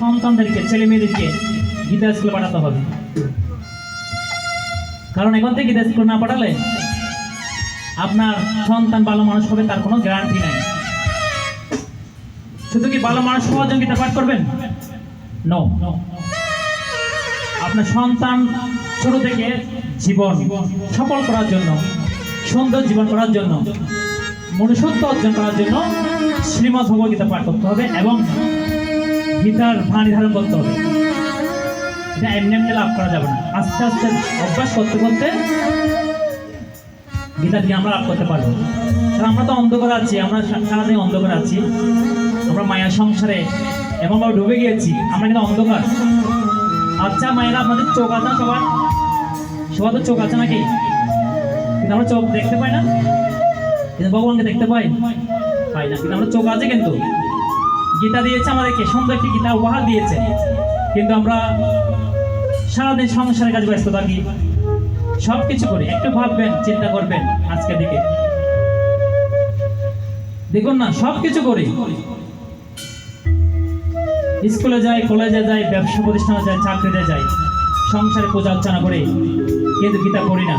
সন্তানদেরকে ছেলে মেয়েদেরকে গীতা স্কুলে পাঠাতে হবে। কারণ এখন থেকে গীতা স্কুলে না পাঠালে আপনার সন্তান ভালো মানুষ হবে, তার কোনো গ্যারান্টি নাই। শুধু কি ভালো মানুষ হওয়ার জন্য গীতা পাঠ করবেন? নো আপনার সন্তান ছোট থেকে জীবন সফল করার জন্য, সুন্দর জীবন করার জন্য, মনুষ্যত্ব অর্জন করার জন্য শ্রীমৎ ভগবদ্গীতা পাঠ করতে হবে এবং গীতার বাণী ধারণ করতে হবে। এটা এমনি এমনি লাভ করা যাবে না। আস্তে আস্তে অভ্যাস করতে করতে গীতা দিয়ে আমরা লাভ করতে পারব। কারণ আমরা তো অন্ধকার আছি, আমরা সারাদিন অন্ধকার আছি। আমরা মায়ের সংসারে এমনভাবে ডুবে গিয়েছি, আমরা কিন্তু অন্ধকার। আচ্ছা মায়েরা, আপনাদের চোখ আছে না সবার? সবার তো চোখ আছে নাকি? কিন্তু আমরা চোখ দেখতে পাই না। কিন্তু ভগবানকে দেখতে পাই। পাই না, কিন্তু আমরা চোখ আছে কিন্তু। গীতা দিয়েছে আমাদেরকে সুন্দর একটি গীতা উপহার দিয়েছে। কিন্তু আমরা সারাদিন সংসারের কাজে ব্যস্ত থাকি। সব কিছু করি, একটু ভাববেন, চিন্তা করবেন আজকের দিকে। দেখুন না সব কিছু করি। স্কুলে যাই, কলেজে যাই, ব্যবসা প্রতিষ্ঠানে যাই, চাকরিতে যাই, সংসারে পূজা অর্চনা করে, কিন্তু গীতা পড়ি না।